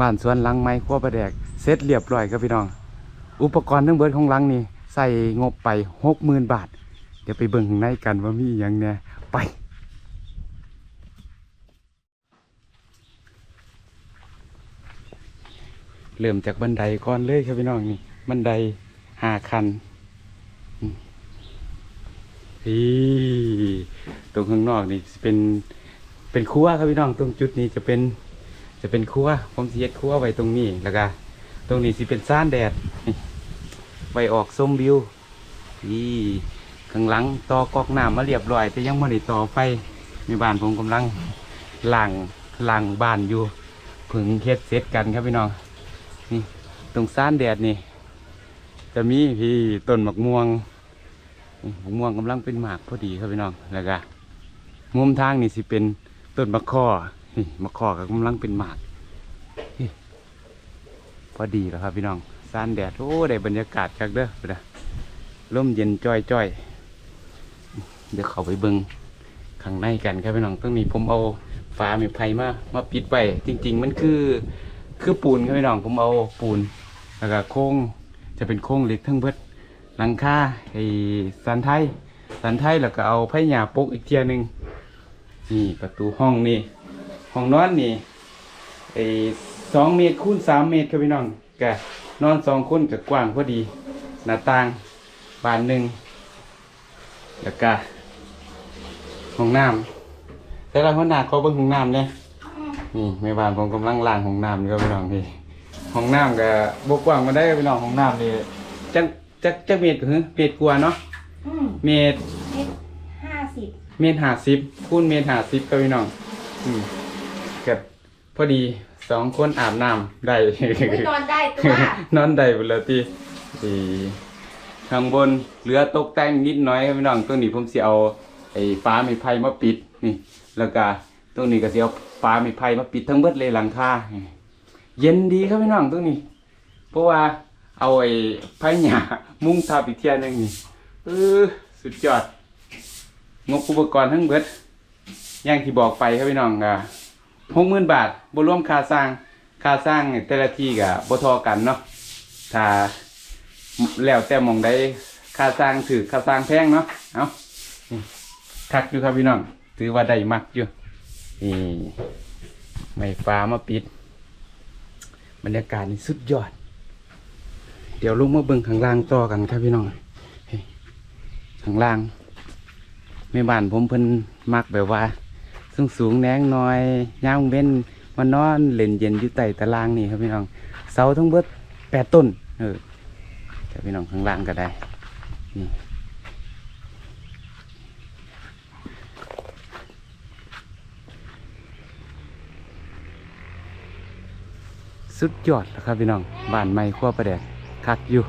บ้านสวนหลังไม้ครัวประแดกเสร็จเรียบร้อยครับพี่น้อง อุปกรณ์ทั้งเบิดของหลังนี่ใส่งบไปหกหมื่นบาท เดี๋ยวไปเบิ่งข้างในกันว่ามีอย่างเนี่ยไปเริ่มจากบันไดก่อนเลยครับพี่น้องนี่บันไดห้าคันอืมนี่ตรงข้างนอกนี่เป็นเป็นครัวครับพี่น้องตรงจุดนี้จะเป็น จะเป็นครัวผมสิเฮ็ดครัวไว้ตรงนี้แล้วก็ตรงนี้สิเป็นซ่านแดดไว้ออกส้มวิวนี่ข้างหลังต่อกอกน้ำมาเรียบร้อย แต่ยังไม่ได้ต่อไฟในบ้านผมกำลังล่างล่างบ้านอยู่เพิ่งเฮ็ดเสร็จกันครับพี่น้องนี่ตรงซ่านแดดนี่ จะมีพี่ต้นมะม่วงนี่มะม่วงกำลังเป็นหมากพอดีครับพี่น้องแล้วก็มุมทางนี่สิเป็นต้นมะข้อ นี่มะขอก็กำลังเป็นหมากพอดีแล้วครับพี่น้องซ่านแดดโอ้ได้บรรยากาศคักเด้อไปนะร่มเย็นจ้อยจ้อยๆเดี๋ยวเขาไปเบิงข้างในกันครับพี่น้องต้องมีผมเอาฟ้าม้ไผ่มามาปิดไว้จริง ๆ มันคือคือปูนครับพี่น้องผมเอาปูนแล้วก็โค้งจะเป็นโค้งเหล็กทั้งเบิดหลังคาไอ้สันไทยสันไทยแล้วก็เอาไผ่หยาปกอีกเทียหนึงนี่ประตูห้องนี่ ห้องนอนนี่ไอ้สองเมตรคูณสามเมตรครับพี่น้องกะนอนสองคนกับกว้างพอดี หน้าต่างบานหนึ่งแล้วก็ห้องน้ำแต่ละห้องน้ำเขาเบิ่งห้องน้ำเนี่ยนี่แม่บ้านผมกำลังล้างห้องน้ำอยู่ครับพี่น้องนี่ห้องน้ำกับบกว้างมาได้ครับพี่น้องห้องน้ำนี่จักจักจักเมตรก็คือเมตรกว่าเนาะอืมเมตรเม็ดห้าสิบเมตรห้าสิบคูณเมตรห้าสิบครับพี่น้องอืม กับพอดีสองคนอาบน้ำได้ ไม่นอนได้ตัว นอนได้หมดแล้วที่ที่ข้างบนเหลือตกแต่งนิดหน้อยครับพี่น้องตรงนี้ผมสิเอาไอ้ฟ้าไม้ไผ่มาปิดนี่ แล้วก็ตรงนี้ก็สิเอาฟ้าไม้ไผ่มาปิดทั้งเบิดเลยหลังคานี่เย็นดีครับพี่น้องตรงนี้ เพราะว่าเอาไอ้ไผ่หญ้ามุ้งทับอีกเทียหนึงนี่เออสุดยอดงบอุปกรณ์ทั้งเบิดอย่างที่บอกไปครับพี่น้องอะ หกหมื่นบาทบรวมค่าสร้าง ค่าสร้างแต่ละที่กับบทอกันเนาะถ้าแล้วแต่มองได้ค่าสร้างถือค่าสร้างแพงเนาะเอาคักอยู่ครับพี่น้อง ถือว่าได้มักอยู่นี่ไม่ฟ้ามาปิด บรรยากาศนี่สุดยอด เดี๋ยวลงมาเบิ่งข้างล่างต่อกันครับพี่น้องข้างล่างแม่บ้านผมเพิ่นมักแบบว่า สูงสูงแนงน่อยย่างเว้นมานอนเล่นเย็นอยู่ใต้ตารางนี่ครับพี่น้องเสาทั้งเบิดแปดต้นเออแต่พี่น้องข้างล่างก็ได้นี่สุดยอดแล้วครับพี่น้องบ้านไม้ขั้วประแดกคักอยู่